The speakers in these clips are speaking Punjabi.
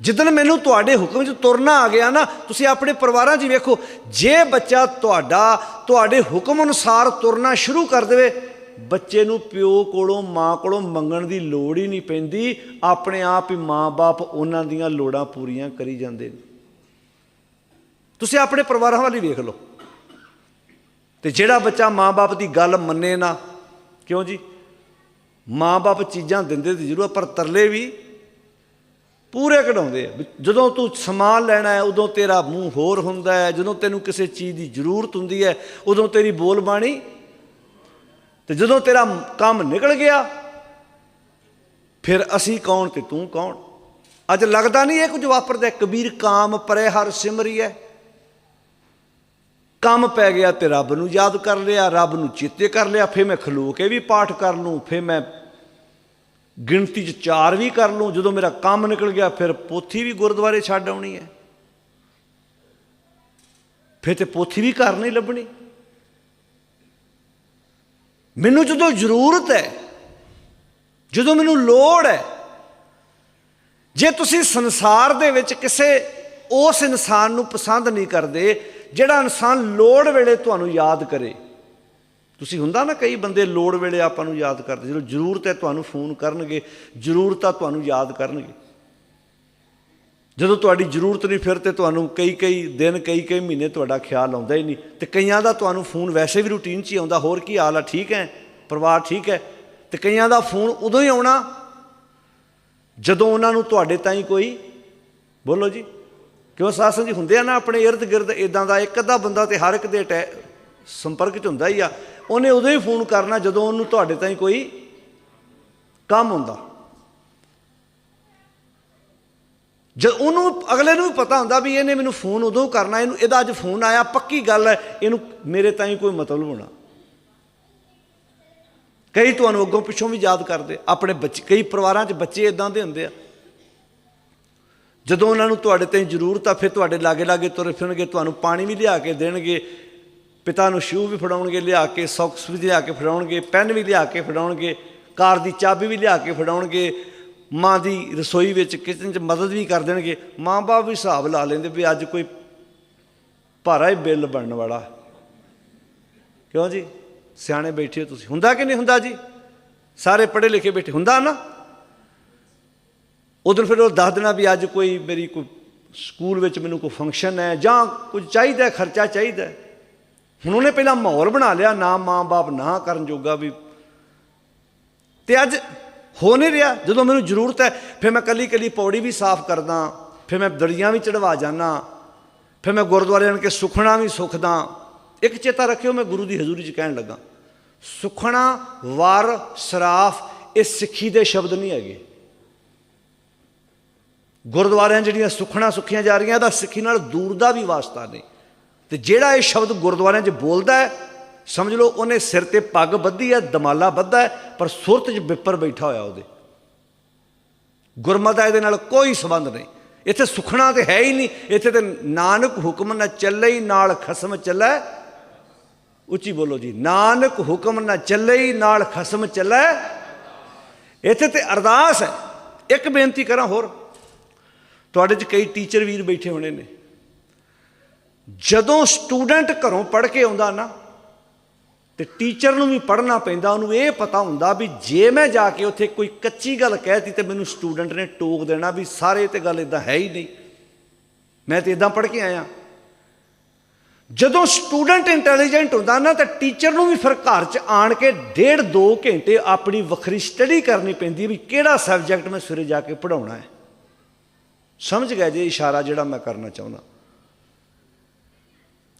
ਜਿੱਦਣ ਮੈਨੂੰ ਤੁਹਾਡੇ ਹੁਕਮ 'ਚ ਤੁਰਨਾ ਆ ਗਿਆ ਨਾ, ਤੁਸੀਂ ਆਪਣੇ ਪਰਿਵਾਰਾਂ 'ਚ ਹੀ ਵੇਖੋ, ਜੇ ਬੱਚਾ ਤੁਹਾਡਾ, ਤੁਹਾਡੇ ਹੁਕਮ ਅਨੁਸਾਰ ਤੁਰਨਾ ਸ਼ੁਰੂ ਕਰ ਦੇਵੇ, ਬੱਚੇ ਨੂੰ ਪਿਓ ਕੋਲੋਂ, ਮਾਂ ਕੋਲੋਂ ਮੰਗਣ ਦੀ ਲੋੜ ਹੀ ਨਹੀਂ ਪੈਂਦੀ, ਆਪਣੇ ਆਪ ਹੀ ਮਾਂ-ਬਾਪ ਉਹਨਾਂ ਦੀਆਂ ਲੋੜਾਂ ਪੂਰੀਆਂ ਕਰੀ ਜਾਂਦੇ ਨੇ। ਤੁਸੀਂ ਆਪਣੇ ਪਰਿਵਾਰਾਂ ਵਾਲੀ ਵੇਖ ਲਓ। ਤੇ ਜਿਹੜਾ ਬੱਚਾ ਮਾਂ-ਬਾਪ ਦੀ ਗੱਲ ਮੰਨੇ ਨਾ, ਕਿਉਂ ਜੀ? ਮਾਂ-ਬਾਪ ਚੀਜ਼ਾਂ ਦਿੰਦੇ ਤੇ ਜ਼ਰੂਰ ਪਰ ਤਰਲੇ ਵੀ ਪੂਰੇ ਕਢਾਉਂਦੇ ਆ। ਵੀ ਜਦੋਂ ਤੂੰ ਸਮਾਨ ਲੈਣਾ ਹੈ, ਉਦੋਂ ਤੇਰਾ ਮੂੰਹ ਹੋਰ ਹੁੰਦਾ ਹੈ। ਜਦੋਂ ਤੈਨੂੰ ਕਿਸੇ ਚੀਜ਼ ਦੀ ਜ਼ਰੂਰਤ ਹੁੰਦੀ ਹੈ, ਉਦੋਂ ਤੇਰੀ ਬੋਲ ਬਾਣੀ ਤੇ ਜਦੋਂ ਤੇਰਾ ਕੰਮ ਨਿਕਲ ਗਿਆ, ਫਿਰ ਅਸੀਂ ਕੌਣ ਤੇ ਤੂੰ ਕੌਣ? ਅੱਜ ਲੱਗਦਾ ਨਹੀਂ ਇਹ ਕੁਝ ਵਾਪਰਦਾ, ਕਬੀਰ ਕਾਮ ਪਰੇ ਹਰ ਸਿਮਰਿਐ। ਕੰਮ ਪੈ ਗਿਆ ਤੇ ਰੱਬ ਨੂੰ ਯਾਦ ਕਰ ਲਿਆ, ਰੱਬ ਨੂੰ ਚੇਤੇ ਕਰ ਲਿਆ, ਫਿਰ ਮੈਂ ਖਲੋ ਕੇ ਵੀ ਪਾਠ ਕਰ ਲੂੰ, ਫਿਰ ਮੈਂ ਗਿਣਤੀ 'ਚ ਚਾਰ ਵੀ ਕਰ ਲੂੰ ਜਦੋਂ ਮੇਰਾ ਕੰਮ ਨਿਕਲ ਗਿਆ, ਫਿਰ ਪੋਥੀ ਵੀ ਗੁਰਦੁਆਰੇ ਛੱਡ ਆਉਣੀ ਹੈ। ਫਿਰ ਤੇ ਪੋਥੀ ਵੀ ਘਰ ਨਹੀਂ ਲੱਭਣੀ। ਮੈਨੂੰ ਜਦੋਂ ਜ਼ਰੂਰਤ ਹੈ, ਜਦੋਂ ਮੈਨੂੰ ਲੋੜ ਹੈ, ਜੇ ਤੁਸੀਂ ਸੰਸਾਰ ਦੇ ਵਿੱਚ ਕਿਸੇ ਉਸ ਇਨਸਾਨ ਨੂੰ ਪਸੰਦ ਨਹੀਂ ਕਰਦੇ, ਜਿਹੜਾ ਇਨਸਾਨ ਲੋੜ ਵੇਲੇ ਤੁਹਾਨੂੰ ਯਾਦ ਕਰੇ ਤੁਸੀਂ ਹੁੰਦਾ ਨਾ ਕਈ ਬੰਦੇ ਲੋੜ ਵੇਲੇ ਆਪਾਂ ਨੂੰ ਯਾਦ ਕਰਦੇ, ਜਦੋਂ ਜ਼ਰੂਰਤ ਹੈ ਤੁਹਾਨੂੰ ਫੋਨ ਕਰਨਗੇ, ਜ਼ਰੂਰਤ ਆ ਤੁਹਾਨੂੰ ਯਾਦ ਕਰਨਗੇ। ਜਦੋਂ ਤੁਹਾਡੀ ਜ਼ਰੂਰਤ ਨਹੀਂ ਫਿਰ ਤੇ ਤੁਹਾਨੂੰ ਕਈ ਕਈ ਦਿਨ, ਕਈ ਕਈ ਮਹੀਨੇ ਤੁਹਾਡਾ ਖਿਆਲ ਆਉਂਦਾ ਹੀ ਨਹੀਂ। ਤੇ ਕਈਆਂ ਦਾ ਤੁਹਾਨੂੰ ਫੋਨ ਵੈਸੇ ਵੀ ਰੂਟੀਨ 'ਚ ਹੀ ਆਉਂਦਾ, ਹੋਰ ਕੀ ਹਾਲ ਆ, ਠੀਕ ਹੈ, ਪਰਿਵਾਰ ਠੀਕ ਹੈ। ਤੇ ਕਈਆਂ ਦਾ ਫੋਨ ਉਦੋਂ ਹੀ ਆਉਣਾ, ਜਦੋਂ ਉਹਨਾਂ ਨੂੰ ਤੁਹਾਡੇ ਤਾਈਂ ਕੋਈ, ਬੋਲੋ ਜੀ, ਕਿਉਂ ਸਾਸਨ ਜੀ ਹੁੰਦੇ ਆ ਨਾ ਆਪਣੇ ਇਰਦ ਗਿਰਦ ਇਦਾਂ ਦਾ ਇੱਕ ਅੱਧਾ ਬੰਦਾ ਤੇ ਹਰ ਇੱਕ ਦੇ ਅਟੈ- ਸੰਪਰਕ 'ਚ ਹੁੰਦਾ ਹੀ ਆ, ਉਹਨੇ ਉਦੋਂ ਹੀ ਫੋਨ ਕਰਨਾ ਜਦੋਂ ਉਹਨੂੰ ਤੁਹਾਡੇ ਤਾਈਂ ਕੋਈ ਕੰਮ ਹੁੰਦਾ। ਜਦ ਉਹਨੂੰ, ਅਗਲੇ ਨੂੰ ਵੀ ਪਤਾ ਹੁੰਦਾ ਵੀ ਇਹਨੇ ਮੈਨੂੰ ਫੋਨ ਉਦੋਂ ਕਰਨਾ, ਇਹਨੂੰ, ਇਹਦਾ ਅੱਜ ਫੋਨ ਆਇਆ, ਪੱਕੀ ਗੱਲ ਹੈ, ਇਹਨੂੰ ਮੇਰੇ ਤਾਈਂ ਕੋਈ ਮਤਲਬ ਹੋਣਾ। ਕਈ ਤੁਹਾਨੂੰ ਅੱਗੋਂ ਪਿੱਛੋਂ ਵੀ ਯਾਦ ਕਰਦੇ, ਆਪਣੇ ਬੱਚੇ, ਕਈ ਪਰਿਵਾਰਾਂ 'ਚ ਬੱਚੇ ਇਦਾਂ ਦੇ ਹੁੰਦੇ ਆ। ਜਦੋਂ ਉਹਨਾਂ ਨੂੰ ਤੁਹਾਡੇ ਤੇ ਜ਼ਰੂਰਤ ਆ, ਫਿਰ ਤੁਹਾਡੇ ਲਾਗੇ ਲਾਗੇ ਤੁਰੇ ਫਿਰਨਗੇ, ਤੁਹਾਨੂੰ ਪਾਣੀ ਵੀ ਲਿਆ ਕੇ ਦੇਣਗੇ ਪਿਤਾ ਨੂੰ ਸ਼ੂ ਵੀ ਫੜਾਉਣਗੇ, ਲਿਆ ਕੇ ਸੌਕਸ ਵੀ ਲਿਆ ਕੇ ਫੜਾਉਣਗੇ, ਪੈਨ ਵੀ ਲਿਆ ਕੇ ਫੜਾਉਣਗੇ, ਕਾਰ ਦੀ ਚਾਬੀ ਵੀ ਲਿਆ ਕੇ ਫੜਾਉਣਗੇ, ਮਾਂ ਦੀ ਰਸੋਈ ਵਿੱਚ ਕਿਚਨ 'ਚ ਮਦਦ ਵੀ ਕਰ ਦੇਣਗੇ। ਮਾਂ-ਬਾਪ ਵੀ ਹਿਸਾਬ ਲਾ ਲੈਂਦੇ ਵੀ ਅੱਜ ਕੋਈ ਭਾਰਾ ਹੀ ਬਿੱਲ ਬਣਨ ਵਾਲਾ। ਕਿਉਂ ਜੀ? ਸਿਆਣੇ ਬੈਠੇ ਹੋ ਤੁਸੀਂ। ਹੁੰਦਾ ਕਿ ਨਹੀਂ ਹੁੰਦਾ ਜੀ? ਸਾਰੇ ਪੜ੍ਹੇ ਲਿਖੇ ਬੈਠੇ। ਹੁੰਦਾ ਨਾ? ਉਦੋਂ ਫਿਰ ਉਹ ਦੱਸ ਦੇਣਾ ਵੀ ਅੱਜ ਕੋਈ ਮੇਰੀ ਕੋਈ ਸਕੂਲ ਵਿੱਚ ਮੈਨੂੰ ਕੋਈ ਫੰਕਸ਼ਨ ਹੈ ਜਾਂ ਕੁਝ ਚਾਹੀਦਾ ਖਰਚਾ ਚਾਹੀਦਾ ਹੁਣ ਉਹਨੇ ਪਹਿਲਾਂ ਮਾਹੌਲ ਬਣਾ ਲਿਆ, ਨਾ ਮਾਂ-ਬਾਪ ਨਾ ਕਰਨ ਜੋਗਾ ਵੀ। ਤੇ ਅੱਜ ਹੋ ਨਹੀਂ ਰਿਹਾ। ਜਦੋਂ ਮੈਨੂੰ ਜ਼ਰੂਰਤ ਹੈ, ਫਿਰ ਮੈਂ ਕੱਲੀ ਕੱਲੀ ਪੌੜੀ ਵੀ ਸਾਫ਼ ਕਰਦਾ, ਫਿਰ ਮੈਂ ਦਲੀਆਂ ਵੀ ਚੜਵਾ ਜਾਣਾ ਫਿਰ ਮੈਂ ਗੁਰਦੁਆਰੇ ਆਣ ਕੇ ਸੁਖਣਾ ਵੀ ਸੁਖਦਾ। ਇੱਕ ਚੇਤਾ ਰੱਖਿਓ, ਮੈਂ ਗੁਰੂ ਦੀ ਹਜ਼ੂਰੀ 'ਚ ਕਹਿਣ ਲੱਗਾ, ਸੁਖਣਾ, ਵਾਰ, ਸਰਾਫ, ਇਹ ਸਿੱਖੀ ਦੇ ਸ਼ਬਦ ਨਹੀਂ ਹੈਗੇ। ਗੁਰਦੁਆਰਿਆਂ ਜਿਹੜੀਆਂ ਸੁਖਣਾ ਸੁਖੀਆਂ ਜਾ ਰਹੀਆਂ ਦਾ ਸਿੱਖੀ ਨਾਲ ਦੂਰ ਦਾ ਵੀ ਵਾਸਤਾ ਨਹੀਂ। ਤੇ ਜਿਹੜਾ ਇਹ ਸ਼ਬਦ ਗੁਰਦੁਆਰਿਆਂ 'ਚ ਬੋਲਦਾ ਹੈ, ਸਮਝ ਲਓ ਉਹਨੇ ਸਿਰ ਤੇ ਪੱਗ ਬੱਧੀ ਹੈ, ਦਮਾਲਾ ਬੱਧਾ ਹੈ, ਪਰ ਸੁਰਤ 'ਚ ਬਿੱਪਰ ਬੈਠਾ ਹੋਇਆ ਉਹਦੇ। ਗੁਰਮਤ ਦਾ ਇਹਦੇ ਨਾਲ ਕੋਈ ਸੰਬੰਧ ਨਹੀਂ। ਇੱਥੇ ਸੁਖਣਾ ਤੇ ਹੈ ਹੀ ਨਹੀਂ। ਇੱਥੇ ਤੇ ਨਾਨਕ ਹੁਕਮ ਨਾ ਚੱਲੇ ਹੀ, ਨਾਲ ਖਸਮ ਚੱਲੇ। ਉੱਚੀ ਬੋਲੋ ਜੀ, ਨਾਨਕ ਹੁਕਮ ਨਾ ਚੱਲੇ ਹੀ, ਨਾਲ ਖਸਮ ਚੱਲੇ। ਇੱਥੇ ਤੇ ਅਰਦਾਸ ਹੈ। ਇੱਕ ਬੇਨਤੀ ਕਰਾਂ ਹੋਰ। ਤੁਹਾਡੇ 'ਚ ਕਈ ਟੀਚਰ ਵੀਰ ਬੈਠੇ ਹੋਣੇ ਨੇ। ਜਦੋਂ ਸਟੂਡੈਂਟ ਘਰੋਂ ਪੜ੍ਹ ਕੇ ਆਉਂਦਾ ਨਾ, ਤੇ ਟੀਚਰ ਨੂੰ ਵੀ ਪੜ੍ਹਨਾ ਪੈਂਦਾ, ਉਹਨੂੰ ਇਹ ਪਤਾ ਹੁੰਦਾ ਵੀ ਜੇ ਮੈਂ ਜਾ ਕੇ ਉੱਥੇ ਕੋਈ ਕੱਚੀ ਗੱਲ ਕਹਿਤੀ ਤੇ ਮੈਨੂੰ ਸਟੂਡੈਂਟ ਨੇ ਟੋਕ ਦੇਣਾ ਵੀ ਸਾਰੇ ਤੇ ਗੱਲ ਇਦਾਂ ਹੈ ਹੀ ਨਹੀਂ। ਮੈਂ ਤੇ ਇਦਾਂ ਪੜ੍ਹ ਕੇ ਆਇਆ। ਜਦੋਂ ਸਟੂਡੈਂਟ ਇੰਟੈਲੀਜੈਂਟ ਹੁੰਦਾ ਨਾ, ਤਾਂ ਟੀਚਰ ਨੂੰ ਵੀ ਫਿਰ ਘਰ 'ਚ ਆਣ ਕੇ ਡੇਢ ਦੋ ਘੰਟੇ ਆਪਣੀ ਵੱਖਰੀ ਸਟੱਡੀ ਕਰਨੀ ਪੈਂਦੀ ਵੀ ਕਿਹੜਾ ਸਬਜੈਕਟ ਮੈਂ ਸਵੇਰੇ ਜਾ ਕੇ ਪੜਾਉਣਾ ਹੈ। ਸਮਝ ਗਏ ਜੇ ਇਸ਼ਾਰਾ ਜਿਹੜਾ ਮੈਂ ਕਰਨਾ ਚਾਹੁੰਦਾ।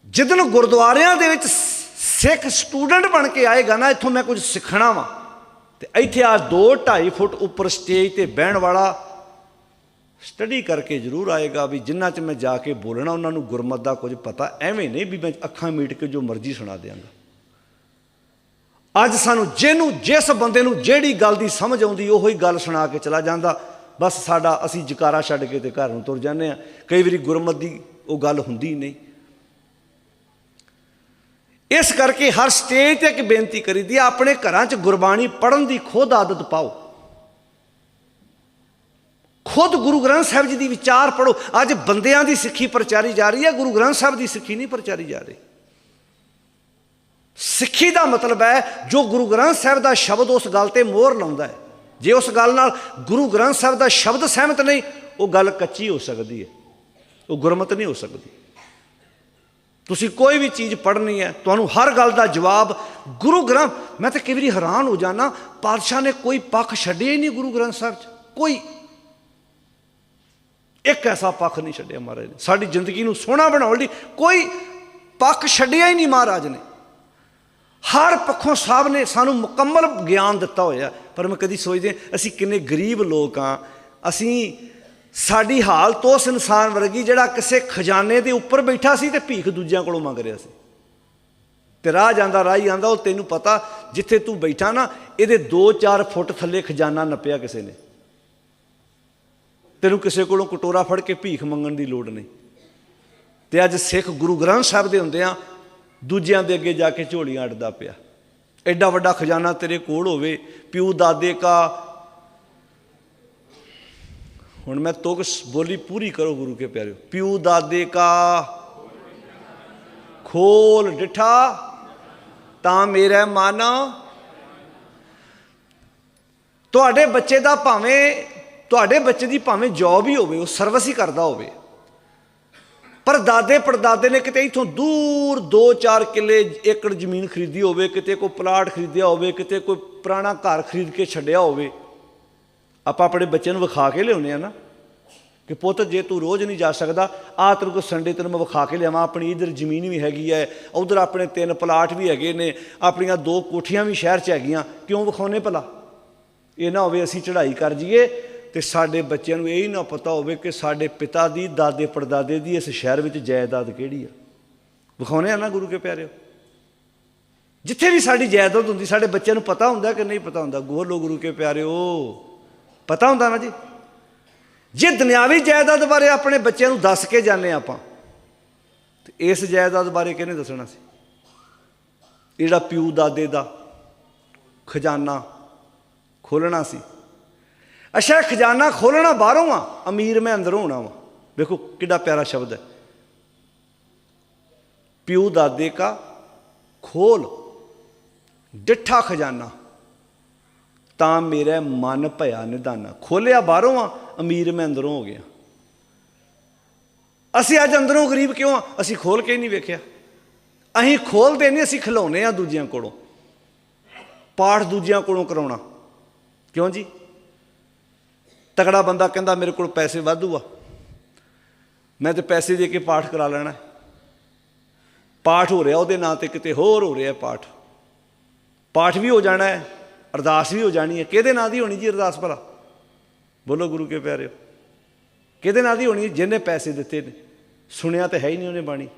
ਜਿੱਦਣ ਗੁਰਦੁਆਰਿਆਂ ਦੇ ਵਿੱਚ ਸਿੱਖ ਸਟੂਡੈਂਟ ਬਣ ਕੇ ਆਏਗਾ ਨਾ, ਇੱਥੋਂ ਮੈਂ ਕੁਝ ਸਿੱਖਣਾ ਵਾ। ਤੇ ਇੱਥੇ ਆ 2 2.5 ਫੁੱਟ ਉੱਪਰ ਸਟੇਜ ਤੇ ਬਹਿਣ ਵਾਲਾ ਸਟੱਡੀ ਕਰਕੇ ਜ਼ਰੂਰ ਆਏਗਾ ਵੀ ਜਿੰਨਾ ਚ ਮੈਂ ਜਾ ਕੇ ਬੋਲਣਾ, ਉਹਨਾਂ ਨੂੰ ਗੁਰਮਤ ਦਾ ਕੁਝ ਪਤਾ ਐਵੇਂ ਨਹੀਂ ਵੀ ਮੈਂ ਅੱਖਾਂ ਮੀਟ ਕੇ ਜੋ ਮਰਜ਼ੀ ਸੁਣਾ ਦਿਆਂਗਾ। ਅੱਜ ਸਾਨੂੰ ਜਿਹਨੂੰ, ਜਿਸ ਬੰਦੇ ਨੂੰ ਜਿਹੜੀ ਗੱਲ ਦੀ ਸਮਝ ਆਉਂਦੀ, ਉਹੀ ਗੱਲ ਸੁਣਾ ਕੇ ਚਲਾ ਜਾਂਦਾ। ਬਸ ਸਾਡਾ ਅਸੀਂ ਜਕਾਰਾ ਛੱਡ ਕੇ ਤੇ ਘਰ ਨੂੰ ਤੁਰ ਜਾਂਦੇ ਆ ਕਈ ਵਾਰੀ ਗੁਰਮਤ ਦੀ ਉਹ ਗੱਲ ਹੁੰਦੀ ਨਹੀਂ। ਇਸ ਕਰਕੇ ਹਰ ਸਟੇਜ ਤੇ ਇੱਕ ਬੇਨਤੀ ਕਰੀਦੀ ਆ, ਆਪਣੇ ਘਰਾਂ 'ਚ ਗੁਰਬਾਣੀ ਪੜ੍ਹਨ ਦੀ ਖੁਦ ਆਦਤ ਪਾਓ। ਖੁਦ ਗੁਰੂ ਗ੍ਰੰਥ ਸਾਹਿਬ ਜੀ ਦੀ ਵਿਚਾਰ ਪੜੋ ਅੱਜ ਬੰਦਿਆਂ ਦੀ ਸਿੱਖੀ ਪ੍ਰਚਾਰੀ ਜਾ ਰਹੀ ਹੈ ਗੁਰੂ ਗ੍ਰੰਥ ਸਾਹਿਬ ਦੀ ਸਿੱਖੀ ਨਹੀਂ ਪ੍ਰਚਾਰੀ ਜਾ ਰਹੀ। ਸਿੱਖੀ ਦਾ ਮਤਲਬ ਹੈ, ਜੋ ਗੁਰੂ ਗ੍ਰੰਥ ਸਾਹਿਬ ਦਾ ਸ਼ਬਦ ਉਸ ਗੱਲ ਤੇ ਮੋਹਰ ਲਾਉਂਦਾ ਹੈ। ਜੇ ਉਸ ਗੱਲ ਨਾਲ ਗੁਰੂ ਗ੍ਰੰਥ ਸਾਹਿਬ ਦਾ ਸ਼ਬਦ ਸਹਿਮਤ ਨਹੀਂ, ਉਹ ਗੱਲ ਕੱਚੀ ਹੋ ਸਕਦੀ ਹੈ। ਉਹ ਗੁਰਮਤ ਨਹੀਂ ਹੋ ਸਕਦੀ। ਤੁਸੀਂ ਕੋਈ ਵੀ ਚੀਜ਼ ਪੜ੍ਹਨੀ ਹੈ, ਤੁਹਾਨੂੰ ਹਰ ਗੱਲ ਦਾ ਜਵਾਬ ਗੁਰੂ ਗ੍ਰੰਥ, ਮੈਂ ਤਾਂ ਕਈ ਵਾਰੀ ਹੈਰਾਨ ਹੋ ਜਾਣਾ ਪਾਤਸ਼ਾਹ ਨੇ ਕੋਈ ਪੱਖ ਛੱਡਿਆ ਹੀ ਨਹੀਂ ਗੁਰੂ ਗ੍ਰੰਥ ਸਾਹਿਬ 'ਚ, ਕੋਈ। ਇੱਕ ਐਸਾ ਪੱਖ ਨਹੀਂ ਛੱਡਿਆ ਮਹਾਰਾਜ ਨੇ। ਸਾਡੀ ਜ਼ਿੰਦਗੀ ਨੂੰ ਸੋਹਣਾ ਬਣਾਉਣ ਲਈ ਕੋਈ ਪੱਖ ਛੱਡਿਆ ਹੀ ਨਹੀਂ ਮਹਾਰਾਜ ਨੇ। ਹਰ ਪੱਖੋਂ ਸਾਹਿਬ ਨੇ ਸਾਨੂੰ ਮੁਕੰਮਲ ਗਿਆਨ ਦਿੱਤਾ ਹੋਇਆ, ਪਰ ਮੈਂ ਕਦੀ ਸੋਚਦੇ ਅਸੀਂ ਕਿੰਨੇ ਗਰੀਬ ਲੋਕ ਆ ਅਸੀਂ ਸਾਡੀ ਹਾਲਤ ਉਸ ਇਨਸਾਨ ਵਰਗੀ ਜਿਹੜਾ ਕਿਸੇ ਖਜ਼ਾਨੇ ਦੇ ਉੱਪਰ ਬੈਠਾ ਸੀ ਤੇ ਭੀਖ ਦੂਜਿਆਂ ਕੋਲੋਂ ਮੰਗ ਰਿਹਾ ਸੀ। ਤੇ ਰਾਹ ਜਾਂਦਾ, ਰਾਹੀ ਆਂਦਾ, ਉਹ ਤੈਨੂੰ ਪਤਾ, ਜਿੱਥੇ ਤੂੰ ਬੈਠਾ ਨਾ, ਇਹਦੇ 2-4 ਫੁੱਟ ਥੱਲੇ ਖਜ਼ਾਨਾ ਨੱਪਿਆ ਕਿਸੇ ਨੇ। ਤੈਨੂੰ ਕਿਸੇ ਕੋਲੋਂ ਕਟੋਰਾ ਫੜ ਕੇ ਭੀਖ ਮੰਗਣ ਦੀ ਲੋੜ ਨਹੀਂ। ਤੇ ਅੱਜ ਸਿੱਖ ਗੁਰੂ ਗ੍ਰੰਥ ਸਾਹਿਬ ਦੇ ਹੁੰਦੇ ਆ ਦੂਜਿਆਂ ਦੇ ਅੱਗੇ ਜਾ ਕੇ ਝੋਲੀਆਂ ਅੜਦਾ ਪਿਆ। ਐਡਾ ਵੱਡਾ ਖਜ਼ਾਨਾ ਤੇਰੇ ਕੋਲ ਹੋਵੇ, ਪਿਓ ਦਾਦੇ ਕਾ ਹੁਣ ਮੈਂ ਤੁਕ ਬੋਲੀ ਪੂਰੀ ਕਰੋ ਗੁਰੂ ਕੇ ਪਿਆਰਿਓ। ਪਿਉ ਦਾਦੇ ਕਾ ਖੋਲ ਡਿਠਾ, ਤਾਂ ਮੇਰਾ ਮਨ ਤੁਹਾਡੇ ਬੱਚੇ ਦਾ ਭਾਵੇਂ, ਤੁਹਾਡੇ ਬੱਚੇ ਦੀ ਭਾਵੇਂ ਜੌਬ ਹੀ ਹੋਵੇ, ਉਹ ਸਰਵਿਸ ਹੀ ਕਰਦਾ ਹੋਵੇ। ਪਰ ਦਾਦੇ ਪੜਦਾਦੇ ਨੇ ਕਿਤੇ ਇਥੋਂ ਦੂਰ 2-4 ਕਿੱਲੇ ਏਕੜ ਜ਼ਮੀਨ ਖਰੀਦੀ ਹੋਵੇ, ਕਿਤੇ ਕੋਈ ਪਲਾਟ ਖਰੀਦਿਆ ਹੋਵੇ, ਕਿਤੇ ਕੋਈ ਪੁਰਾਣਾ ਘਰ ਖਰੀਦ ਕੇ ਛੱਡਿਆ ਹੋਵੇ। ਆਪਾਂ ਆਪਣੇ ਬੱਚੇ ਨੂੰ ਵਿਖਾ ਕੇ ਲਿਆਉਨੇ ਆ ਨਾ ਕਿ ਪੁੱਤ, ਜੇ ਤੂੰ ਰੋਜ਼ ਨਹੀਂ ਜਾ ਸਕਦਾ ਆ ਤੈਨੂੰ ਕੋ ਸੰਡੇ ਤੈਨੂੰ ਮੈਂ ਵਿਖਾ ਕੇ ਲਿਆਵਾਂ, ਆਪਣੀ ਇਧਰ ਜ਼ਮੀਨ ਵੀ ਹੈਗੀ ਹੈ, ਉਧਰ ਆਪਣੇ ਤਿੰਨ ਪਲਾਟ ਵੀ ਹੈਗੇ ਨੇ, ਆਪਣੀਆਂ ਦੋ ਕੋਠੀਆਂ ਵੀ ਸ਼ਹਿਰ 'ਚ ਹੈਗੀਆਂ, ਕਿਉਂ ਵਿਖਾਉਨੇ ਭਲਾ? ਇਹ ਨਾ ਹੋਵੇ ਅਸੀਂ ਚੜ੍ਹਾਈ ਕਰ ਜਾਈਏ ਤੇ ਸਾਡੇ ਬੱਚਿਆਂ ਨੂੰ ਇਹ ਹੀ ਨਾ ਪਤਾ ਹੋਵੇ ਕਿ ਸਾਡੇ ਪਿਤਾ ਦੀ, ਦਾਦੇ ਪੜਦਾਦੇ ਦੀ ਇਸ ਸ਼ਹਿਰ ਵਿੱਚ ਜਾਇਦਾਦ ਕਿਹੜੀ ਆ। ਵਿਖਾਉਨੇ ਆ ਨਾ ਗੁਰੂ ਕੇ ਪਿਆਰਿਓ? ਜਿੱਥੇ ਵੀ ਸਾਡੀ ਜਾਇਦਾਦ ਹੁੰਦੀ, ਸਾਡੇ ਬੱਚਿਆਂ ਨੂੰ ਪਤਾ ਹੁੰਦਾ ਕਿ ਨਹੀਂ ਪਤਾ ਹੁੰਦਾ? ਗੋਲੋ ਗੁਰੂ ਕੇ ਪਿਆਰਿਓ। ਪਤਾ ਹੁੰਦਾ ਨਾ ਜੀ? ਜੇ ਦੁਨਿਆਵੀ ਜਾਇਦਾਦ ਬਾਰੇ ਆਪਣੇ ਬੱਚਿਆਂ ਨੂੰ ਦੱਸ ਕੇ ਜਾਂਦੇ ਆਪਾਂ, ਤੇ ਇਸ ਜਾਇਦਾਦ ਬਾਰੇ ਕਿਹਨੇ ਦੱਸਣਾ ਸੀ? ਜਿਹੜਾ ਪਿਓ ਦਾਦੇ ਦਾ ਖਜ਼ਾਨਾ ਖੋਲਣਾ ਸੀ। ਅੱਛਾ, ਖਜ਼ਾਨਾ ਖੋਲਣਾ ਬਾਹਰੋਂ ਆ, ਅਮੀਰ ਮੈਂ ਅੰਦਰੋਂ ਹੋਣਾ ਵਾ। ਵੇਖੋ ਕਿੱਡਾ ਪਿਆਰਾ ਸ਼ਬਦ ਹੈ। ਪਿਓ ਦਾਦੇ ਕਾ ਖੋਲ, ਡਿੱਠਾ ਖਜ਼ਾਨਾ। ਤਾਂ ਮੇਰਾ ਮਨ ਭਇਆ ਨਿਦਾਨਾ ਖੋਲਿਆ ਬਾਹਰੋਂ ਆ, ਅਮੀਰ ਮੈਂ ਅੰਦਰੋਂ ਹੋ ਗਿਆ। ਅਸੀਂ ਅੱਜ ਅੰਦਰੋਂ ਗਰੀਬ ਕਿਉਂ ਆ? ਅਸੀਂ ਖੋਲ ਕੇ ਨਹੀਂ ਵੇਖਿਆ। ਅਸੀਂ ਖੋਲਦੇ ਨਹੀਂ, ਅਸੀਂ ਖਿਲਾਉਨੇ ਆ ਦੂਜਿਆਂ ਕੋਲੋਂ। ਪਾਠ ਦੂਜਿਆਂ ਕੋਲੋਂ ਕਰਾਉਣਾ। ਕਿਉਂ ਜੀ? ਤਕੜਾ ਬੰਦਾ ਕਹਿੰਦਾ, ਮੇਰੇ ਕੋਲ ਪੈਸੇ ਵਾਧੂ ਆ। ਮੈਂ ਤੇ ਪੈਸੇ ਦੇ ਕੇ ਪਾਠ ਕਰਾ ਲੈਣਾ। ਪਾਠ ਹੋ ਰਿਹਾ ਉਹਦੇ ਨਾਂ ਤੇ, ਕਿਤੇ ਹੋਰ ਹੋ ਰਿਹਾ ਪਾਠ। ਪਾਠ ਵੀ ਹੋ ਜਾਣਾ ਹੈ। ਅਰਦਾਸ ਵੀ ਹੋ ਜਾਣੀ ਹੈ। ਕਿਹਦੇ ਨਾਂ ਦੀ ਹੋਣੀ ਜੀ ਅਰਦਾਸ ਭਲਾ? ਬੋਲੋ ਗੁਰੂ ਕੇ ਪਿਆਰਿਓ। ਕਿਹਦੇ ਨਾਂ ਦੀ ਹੋਣੀ ਜਿਹਨੇ ਪੈਸੇ ਦਿੱਤੇ ਨੇ। ਸੁਣਿਆ ਤਾਂ ਹੈ ਹੀ ਨਹੀਂ ਉਹਨੇ ਬਾਣੀ।